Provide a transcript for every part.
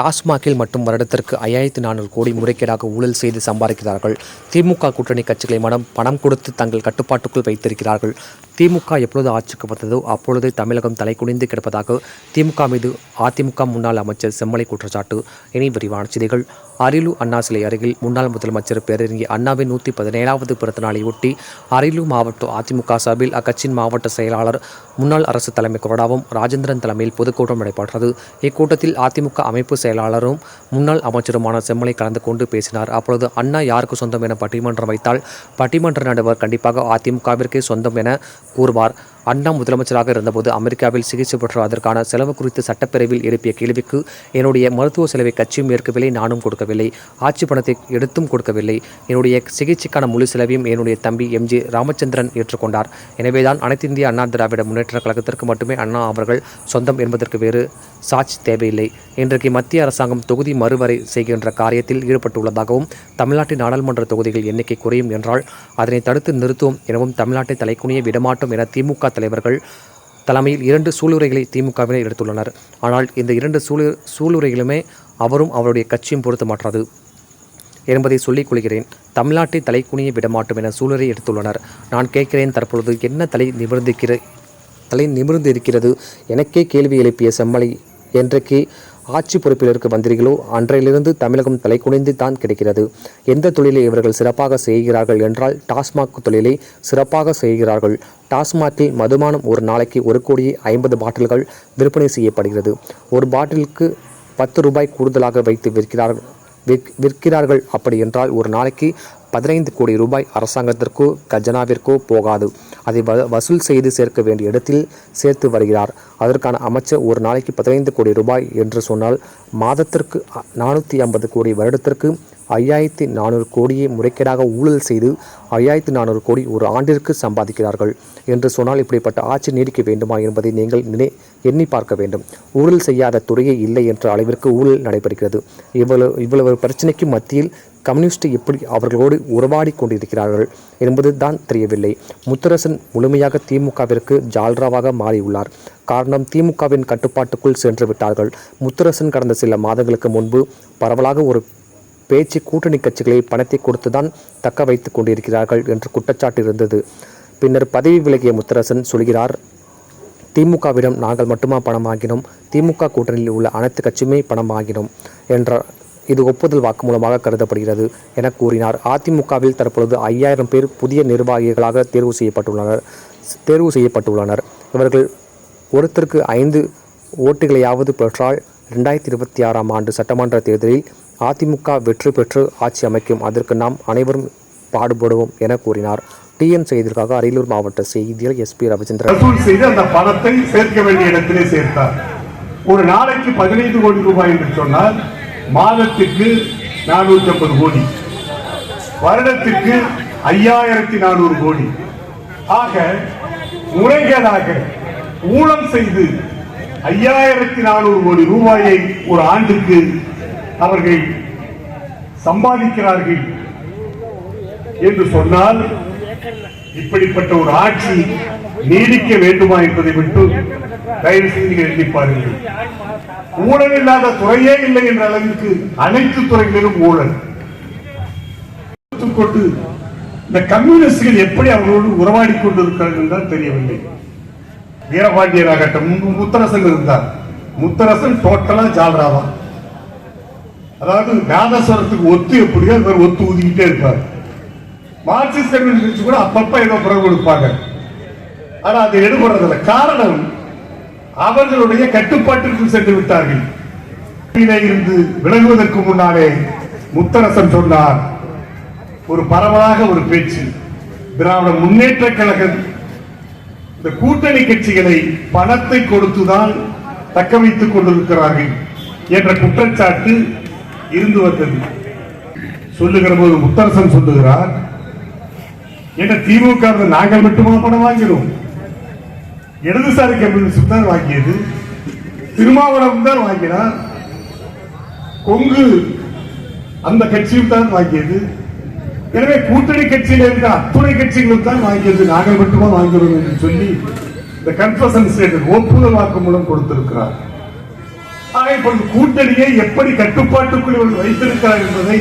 டாஸ்மாகில் மட்டும் வருடத்திற்கு ஐயாயிரத்தி நானூறு கோடி முறைகேடாக ஊழல் செய்து சம்பாதிக்கிறார்கள். திமுக கூட்டணி கட்சிகளை மனம் பணம் கொடுத்து தங்கள் கட்டுப்பாட்டுக்குள் வைத்திருக்கிறார்கள். திமுக எப்பொழுது ஆட்சிக்கு வந்ததோ அப்பொழுது தமிழகம் தலைகுனிந்து கிடப்பதாக திமுக மீது அதிமுக முன்னாள் அமைச்சர் செம்மலை குற்றச்சாட்டு. இனி விரிவான செய்திகள். அரியலூர் அண்ணா சிலை அருகில் முன்னாள் முதலமைச்சர் பேரறிஞர் அண்ணாவின் நூற்றி பதினேழாவது பிறந்த நாளையொட்டி அரியலூர் மாவட்ட அதிமுக சார்பில் அக்கட்சியின் மாவட்ட செயலாளர் முன்னாள் அரசு தலைமை கொறடாவும் ராஜேந்திரன் தலைமையில் பொதுக்கூட்டம் நடைபெற்றது. இக்கூட்டத்தில் அதிமுக அமைப்பு செயலாளரும் முன்னாள் அமைச்சருமான செம்மலை கலந்து கொண்டு பேசினார். அப்பொழுது அண்ணா யாருக்கு சொந்தம் என பட்டிமன்றம் வைத்தால் பட்டிமன்ற நடுவர் கண்டிப்பாக அதிமுகவிற்கே சொந்தம் என கூறுவார். அண்ணா முதலமைச்சராக இருந்தபோது அமெரிக்காவில் சிகிச்சை பெற்றுவதற்கான செலவு குறித்து சட்டப்பேரவையில் எழுப்பிய கேள்விக்கு என்னுடைய மருத்துவ செலவை கட்சியும் ஏற்கவில்லை நானும் கொடுக்கவில்லை. ஆட்சி பணத்தை எடுத்தும் கொடுக்கவில்லை. என்னுடைய சிகிச்சைக்கான முழு செலவையும் என்னுடைய தம்பி எம். ஜி. ராமச்சந்திரன் ஏற்றுக்கொண்டார். எனவேதான் அனைத்து இந்திய அண்ணா திராவிட முன்னேற்ற கழகத்திற்கு மட்டுமே அண்ணா அவர்கள் சொந்தம் என்பதற்கு வேறு சாட்சி தேவையில்லை. இன்றைக்கு மத்திய அரசாங்கம் தொகுதி மறுவரை செய்கின்ற காரியத்தில் ஈடுபட்டுள்ளதாகவும் தமிழ்நாட்டின் நாடாளுமன்ற தொகுதிகள் எண்ணிக்கை குறையும் என்றால் அதனை தடுத்து நிறுத்துவோம் எனவும் தமிழ்நாட்டை தலைக்குனிய விடமாட்டோம் என திமுக தலைவர்கள் தலைமையில் இரண்டு சூளுரைகளை திமுகவினர் எடுத்துள்ளனர். ஆனால் இந்த இரண்டு சூழு சூளுரைகளுமே அவரும் அவருடைய கட்சியும் பொறுத்து மாற்றாது. என்பதை சொல்லிக் கொள்கிறேன். தமிழ்நாட்டை தலைக்குனிய விடமாட்டோம் என சூழலை எடுத்துள்ளனர். நான் கேட்கிறேன் தற்பொழுது என்ன தலை நிமிர்ந்திருக்கிற தலை நிமிர்ந்து இருக்கிறது எனக்கே கேள்வி எழுப்பிய செம்மலை என்றைக்கு ஆட்சி பொறுப்பிலிருக்கு வந்தீர்களோ அன்றையிலிருந்து தமிழகம் தலைகுனிந்து தான் கிடைக்கிறது. எந்த தொழிலை இவர்கள் சிறப்பாக செய்கிறார்கள் என்றால் டாஸ்மாக் தொழிலை சிறப்பாக செய்கிறார்கள். டாஸ்மாகில் மதுமானம் ஒரு நாளைக்கு ஒரு கோடியே ஐம்பது பாட்டில்கள் விற்பனை செய்யப்படுகிறது. ஒரு பாட்டிலுக்கு பத்து ரூபாய் கூடுதலாக வைத்து விற்கிறார்கள் விற்- விற்கிறார்கள். அப்படி என்றால் ஒரு நாளைக்கு பதினைந்து கோடி ரூபாய் அரசாங்கத்திற்கோ கஜனாவிற்கோ போகாது. அதை வ வசூல் செய்து சேர்க்க வேண்டிய இடத்தில் சேர்த்து வருகிறார். அதற்கான அமைச்சர் ஒரு நாளைக்கு பதினைந்து கோடி ரூபாய் என்று சொன்னால் மாதத்திற்கு நானூற்றி ஐம்பது கோடி வருடத்திற்கு ஐயாயிரத்தி நானூறு கோடியை முறைகேடாக ஊழல் செய்து ஐயாயிரத்தி நானூறு கோடி ஒரு ஆண்டிற்கு சம்பாதிக்கிறார்கள். என்று சொன்னால் இப்படிப்பட்ட ஆட்சி நீடிக்க வேண்டுமா என்பதை நீங்கள் நினை எண்ணி பார்க்க வேண்டும். ஊழல் செய்யாத துறையே இல்லை என்ற அளவிற்கு ஊழல் நடைபெறுகிறது. இவ்வளவு இவ்வளவு பிரச்சனைக்கு மத்தியில் கம்யூனிஸ்ட் எப்படி அவர்களோடு உறவாடி கொண்டிருக்கிறார்கள் என்பது தான் தெரியவில்லை. முத்தரசன் முழுமையாக திமுகவிற்கு ஜால்ராவாக மாறியுள்ளார். காரணம் திமுகவின் கட்டுப்பாட்டுக்குள் சென்று விட்டார்கள். முத்தரசன் கடந்த சில மாதங்களுக்கு முன்பு பரவலாக ஒரு பேச்சு கூட்டணி கட்சிகளை பணத்தை கொடுத்துதான் தக்க வைத்துக் கொண்டிருக்கிறார்கள் என்று குற்றச்சாட்டு இருந்தது. பின்னர் பதவி விலகிய முத்தரசன் சொல்கிறார் திமுகவிடம் நாங்கள் மட்டுமா பணம் வாங்கினோம்? திமுக கூட்டணியில் உள்ள அனைத்து கட்சியுமே பணம் வாங்கினோம் என்ற இது ஒப்புதல் வாக்குமூலமாக கருதப்படுகிறது என கூறினார். அதிமுகவில் தற்பொழுது ஐயாயிரம் பேர் புதிய நிர்வாகிகளாக தேர்வு செய்யப்பட்டுள்ளனர். தேர்வு செய்யப்பட்டுள்ளனர். இவர்கள் ஒருத்தருக்கு ஐந்து ஓட்டுகளையாவது பெற்றால் ரெண்டாயிரத்தி இருபத்தி ஆறாம் ஆண்டு சட்டமன்ற தேர்தலில் அதிமுக வெற்றி பெற்று ஆட்சி அமைக்கும் அதற்கு நாம் அனைவரும் பாடுபடுவோம் என கூறினார். டிஎன் செய்திற்காக அரியலூர் மாவட்ட செய்தியாளர் எஸ்பி ரவிச்சந்திரன். செய்து அந்த பணத்தை சேர்க்க வேண்டிய இடத்திலே சேர்த்தார். ஒரு நாளைக்கு பதினைந்து கோடி ரூபாய் என்று சொன்னால் மாதத்திற்கு நானூற்றி ஐம்பது கோடி. வருடத்திற்கு ஐயாயிரத்தி நானூறு கோடி. ஆக முறைகேடாக ஊழல் செய்து ஐயாயிரத்தி நானூறு கோடி ரூபாயை ஒரு ஆண்டுக்கு அவர்கள் சம்பாதிக்கிறார்கள் என்று சொன்னால் இப்படிப்பட்ட ஒரு ஆட்சி நீடிக்க வேண்டுமா என்பதை விட்டு தயவு செய்து நீங்கள் எண்ணி பாருங்கள். ஊழல் இல்லாத துறையே இல்லை என்ற அளவிற்கு அனைத்து துறைகளிலும் ஊழல். கொண்டு இந்த கம்யூனிஸ்டுகள் எப்படி அவர்களோடு உறவாடி கொண்டிருக்கிறார்கள் தான் தெரியவில்லை. வீரபாண்டியராகட்டும் முத்தரசன் இருந்தார். முத்தரசன் டோட்டலா ஜால்ராவா அதாவது நாதஸ்வரத்துக்கு ஒத்து எப்படியோ இவர் ஒத்து ஊதிக்கிட்டே இருப்பார். மார்க்சிஸ்ட் கம்யூனிஸ்ட் கூட அப்பப்ப ஏதோ குரல் கொடுப்பாங்க. ஆனா அது எடுபடுறதில்ல. காரணம் அவர்களுடைய கட்டுப்பாட்டிற்குள் சென்று விட்டார்கள். கீழே இருந்து விலகுவதற்கு முன்னாலே முத்தரசன் சொன்னார். ஒரு பரவலாக ஒரு பேச்சு. திராவிட முன்னேற்ற கழகம் இந்த கூட்டணி கட்சிகளை பணத்தை கொடுத்துதான் தக்க வைத்துக் கொண்டிருக்கிறார்கள் என்ற குற்றச்சாட்டு இருந்து வந்தது. சொல்லுகிற போது முத்தரசன் சொல்லுகிறார் என்ன திமுக நாங்கள் மட்டுமா பணம் வாங்கினோம் இடதுசாரி கம்யூனிஸ்ட் தான் வாங்கியது திருமாவளவன் தான் வாங்கினார் கொங்கு அந்த கட்சியும் தான் வாங்கியது எனவே கூட்டணி கட்சியில் இருந்த அத்துணை கட்சிகளும் தான் வாங்கியது நாங்கள் மட்டுமா வாங்குகிறோம் என்று சொல்லி இந்த கன்ஃபர்சன் ஸ்டேட் ஒப்புதல் வாக்குமூலம் கொடுத்திருக்கிறார். ஆக இப்பொழுது கூட்டணியை எப்படி கட்டுப்பாட்டுக்குள் வைத்திருக்கிறார் என்பதை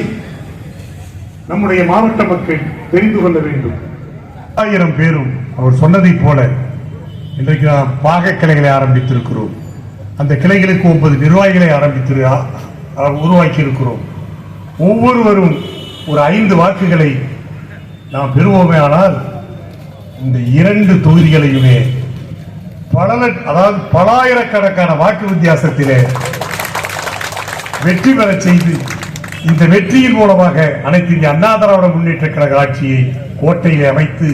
நம்முடைய மாவட்ட மக்கள் தெரிந்து கொள்ள வேண்டும். ஆயிரம் பேரும் அவர் சொன்னதைப் போல இன்றைக்கு நாம் பாக கிளைகளை ஆரம்பித்திருக்கிறோம். அந்த கிளைகளுக்கு ஒன்பது நிர்வாகிகளை ஆரம்பித்து உருவாக்கி இருக்கிறோம் ஒவ்வொருவரும் ஒரு ஐந்து வாக்குகளை நாம் பெறுவோமே ஆனால் இந்த இரண்டு தொகுதிகளையுமே பல அதாவது பலாயிரக்கணக்கான வாக்கு வித்தியாசத்திலே வெற்றி பெற செய்து இந்த வெற்றியின் மூலமாக அனைத்து இந்திய அண்ணா திராவிட முன்னேற்ற கழக ஆட்சியை கோட்டையை அமைத்து